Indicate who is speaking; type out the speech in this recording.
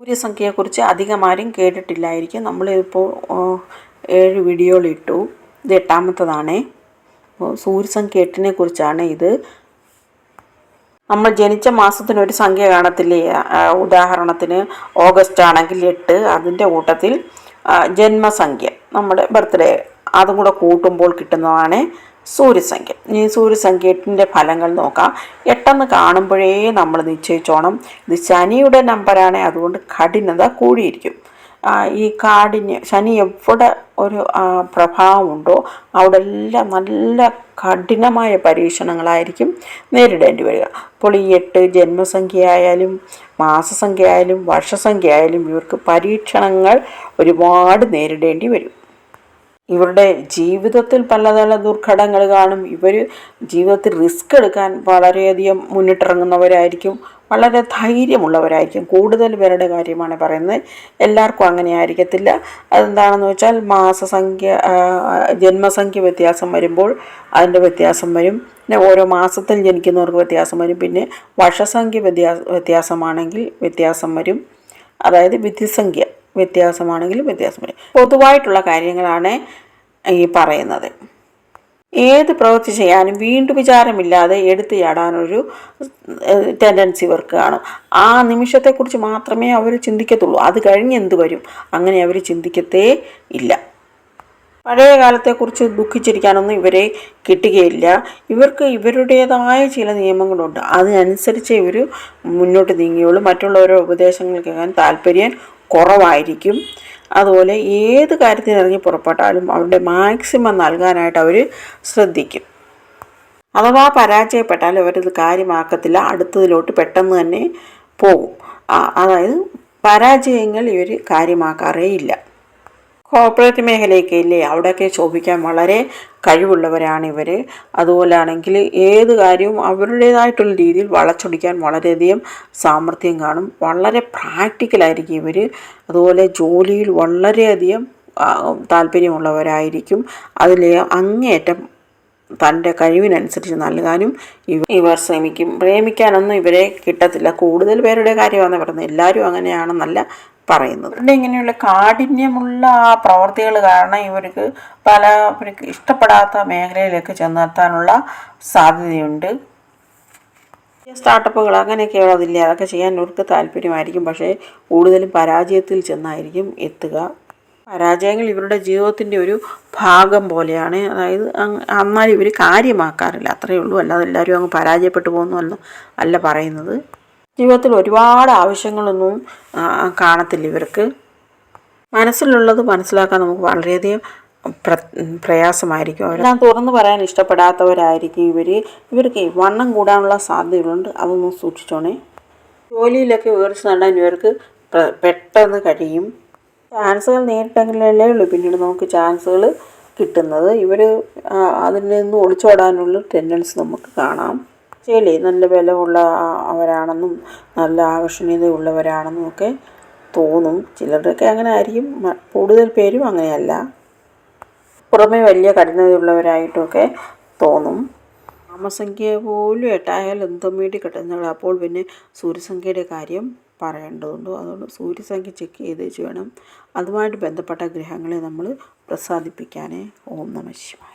Speaker 1: സൂര്യസംഖ്യയെക്കുറിച്ച് അധികം ആരും കേട്ടിട്ടില്ലായിരിക്കും നമ്മളിപ്പോൾ ഏഴ് വീഡിയോകളിട്ടു. ഇത് എട്ടാമത്തതാണേ. അപ്പോൾ സൂര്യസംഖ്യ എട്ടിനെ കുറിച്ചാണ് ഇത്. നമ്മൾ ജനിച്ച മാസത്തിന് ഒരു സംഖ്യ കാണത്തില്ലേ? ഉദാഹരണത്തിന് ഓഗസ്റ്റ് ആണെങ്കിൽ എട്ട് അതിന്റെ കൂട്ടത്തിൽ ജന്മസംഖ്യ നമ്മുടെ ബർത്ത്ഡേ അതും കൂടെ കൂട്ടുമ്പോൾ കിട്ടുന്നതാണ്. സൂര്യസംഖ്യ. ഈ സൂര്യസംഖ്യത്തിന്റെ ഫലങ്ങൾ നോക്കാം. എട്ടെന്ന് കാണുമ്പോഴേ നമ്മൾ നിശ്ചയിച്ചോണം. ഇത് ശനിയുടെ നമ്പറാണ്. അതുകൊണ്ട് കഠിനത കൂടിയിരിക്കും. ഈ കാടിന് ശനി എവിടെ ഒരു പ്രഭാവം പ്രഭാവമുണ്ടോ അവിടെ എല്ലാം നല്ല കഠിനമായ പരീക്ഷണങ്ങളായിരിക്കും നേരിടേണ്ടി വരിക. അപ്പോൾ ഈ എട്ട് ജന്മസംഖ്യ ആയാലും മാസസംഖ്യ ആയാലും വർഷസംഖ്യ ആയാലും ഇവർക്ക് പരീക്ഷണങ്ങൾ ഒരുപാട് നേരിടേണ്ടി വരും. ഇവരുടെ ജീവിതത്തിൽ പലതര ദുർഘടങ്ങൾ കാണും. ഇവർ ജീവിതത്തിൽ റിസ്ക് എടുക്കാൻ വളരെയധികം മുന്നിട്ടിറങ്ങുന്നവരായിരിക്കും. വളരെ ധൈര്യമുള്ളവരായിരിക്കും. കൂടുതൽ പേരുടെ കാര്യമാണ് പറയുന്നത്. എല്ലാവർക്കും അങ്ങനെ ആയിരിക്കത്തില്ല അതെന്താണെന്ന് വെച്ചാൽ മാസസംഖ്യ ജന്മസംഖ്യ വ്യത്യാസം വരുമ്പോൾ അതിന്റെ വ്യത്യാസം വരും. പിന്നെ ഓരോ മാസത്തിൽ ജനിക്കുന്നവർക്ക് വ്യത്യാസം വരും. പിന്നെ വർഷസംഖ്യ വ്യത്യാ വ്യത്യാസമാണെങ്കിൽ വ്യത്യാസം വരും. അതായത് വിധിസംഖ്യ. വ്യത്യാസമാണെങ്കിലും വ്യത്യാസം വരും. പൊതുവായിട്ടുള്ള കാര്യങ്ങളാണ് ഈ പറയുന്നത്. ഏത് പ്രവൃത്തി ചെയ്യാനും വീണ്ടും വിചാരമില്ലാതെ എടുത്തു ചാടാനൊരു ടെൻഡൻസി ഇവർക്ക് കാണും ആ നിമിഷത്തെക്കുറിച്ച് മാത്രമേ അവർ ചിന്തിക്കത്തുള്ളൂ. അത് കഴിഞ്ഞ് എന്ത് വരും? അങ്ങനെ അവർ ചിന്തിക്കത്തേ ഇല്ല. പഴയ കാലത്തെക്കുറിച്ച് ദുഃഖിച്ചിരിക്കാനൊന്നും ഇവരെ കിട്ടുകയില്ല. ഇവർക്ക് ഇവരുടേതായ ചില നിയമങ്ങളുണ്ട്. അതിനനുസരിച്ച് ഇവർ മുന്നോട്ട് നീങ്ങിയുള്ളൂ മറ്റുള്ളവരുടെ ഉപദേശങ്ങൾ കേൾക്കാൻ താല്പര്യം കുറവായിരിക്കും. അതുപോലെ ഏത് കാര്യത്തിന് ഇറങ്ങി പുറപ്പെട്ടാലും അവരുടെ മാക്സിമം നൽകാനായിട്ട് അവർ ശ്രദ്ധിക്കും. അഥവാ പരാജയപ്പെട്ടാൽ അവരത് കാര്യമാക്കത്തില്ല. അടുത്തതിലോട്ട് പെട്ടെന്ന് തന്നെ പോകും. അതായത് പരാജയങ്ങൾ ഇവർ കാര്യമാക്കാറേ ഇല്ല കോർപ്പറേറ്റ് മേഖലയൊക്കെ ഇല്ലേ അവിടെയൊക്കെ ശോഭിക്കാൻ വളരെ കഴിവുള്ളവരാണ് ഇവർ അതുപോലാണെങ്കിൽ ഏത് കാര്യവും അവരുടേതായിട്ടുള്ള രീതിയിൽ വളച്ചൊടിക്കാൻ വളരെയധികം സാമർഥ്യം കാണും. വളരെ പ്രാക്ടിക്കലായിരിക്കും ഇവർ അതുപോലെ ജോലിയിൽ വളരെയധികം താല്പര്യമുള്ളവരായിരിക്കും. അതിൽ അങ്ങേയറ്റം തന്റെ കഴിവിനനുസരിച്ച് നൽകാനും ഇവ ഇവർ ശ്രമിക്കും. പ്രേമിക്കാനൊന്നും ഇവരെ കിട്ടത്തില്ല. കൂടുതൽ പേരുടെ കാര്യമാണ് പറയുന്നത് എല്ലാവരും അങ്ങനെയാണെന്നല്ല. പറയുന്നത്. ഇവരുടെ ഇങ്ങനെയുള്ള കാഠിന്യമുള്ള ആ പ്രവർത്തികൾ കാരണം ഇവർക്ക് പല ഇവർക്ക് ഇഷ്ടപ്പെടാത്ത മേഖലയിലേക്ക് ചെന്നെത്താനുള്ള സാധ്യതയുണ്ട്. സ്റ്റാർട്ടപ്പുകൾ അങ്ങനെയൊക്കെയുള്ള അതില്ല അതൊക്കെ ചെയ്യാൻ ഇവർക്ക് താല്പര്യമായിരിക്കും? പക്ഷേ കൂടുതലും പരാജയത്തിൽ ചെന്നായിരിക്കും എത്തുക. പരാജയങ്ങൾ ഇവരുടെ ജീവിതത്തിന്റെ ഒരു ഭാഗം പോലെയാണ്. അതായത് എന്നാൽ ഇവർ കാര്യമാക്കാറില്ല. അത്രയേ ഉള്ളൂ. അല്ലാതെ എല്ലാവരും അങ്ങ് പരാജയപ്പെട്ടു പോകുന്നു അല്ല അല്ല പറയുന്നത്. ജീവിതത്തിൽ ഒരുപാട് ആവശ്യങ്ങളൊന്നും കാണത്തില്ല ഇവർക്ക്. മനസ്സിലുള്ളത് മനസ്സിലാക്കാൻ നമുക്ക് വളരെയധികം പ്ര പ്രയാസമായിരിക്കും. ഞാൻ തുറന്നു പറയാൻ ഇഷ്ടപ്പെടാത്തവരായിരിക്കും ഇവർ ഇവർക്ക് വണ്ണം കൂടാനുള്ള സാധ്യതകളുണ്ട്. അതൊന്നും സൂക്ഷിച്ചോണേ. ജോലിയിലൊക്കെ ഉയർച്ച നേടാൻ ഇവർക്ക് പെട്ടെന്ന് കഴിയും. ചാൻസുകൾ നേരിട്ടെങ്കിലല്ലേ ഉള്ളൂ. പിന്നീട് നമുക്ക് ചാൻസുകൾ കിട്ടുന്നത്. ഇവർ അതിൽ നിന്ന് ഒളിച്ചോടാനുള്ള ടെൻഡൻസ് നമുക്ക് കാണാം. ശരി നല്ല ബലമുള്ള അവരാണെന്നും നല്ല ആകർഷണീയതയുള്ളവരാണെന്നും ഒക്കെ തോന്നും. ചിലരുടെയൊക്കെ അങ്ങനെ ആയിരിക്കും. കൂടുതൽ പേരും അങ്ങനെയല്ല. പുറമെ വലിയ കഠിനതയുള്ളവരായിട്ടൊക്കെ തോന്നും. താമസംഖ്യ പോലും എട്ടായാൽ എന്തും വേണ്ടി കിട്ടുന്നത് അപ്പോൾ പിന്നെ സൂര്യസംഖ്യയുടെ കാര്യം പറയേണ്ടതുണ്ടോ. അതുകൊണ്ട് സൂര്യസംഖ്യ ചെക്ക് ചെയ്ത് വെച്ച് വേണം. അതുമായിട്ട് ബന്ധപ്പെട്ട ഗ്രഹങ്ങളെ നമ്മൾ പ്രസാദിപ്പിക്കാനേ. ഓം നമ ശിവായ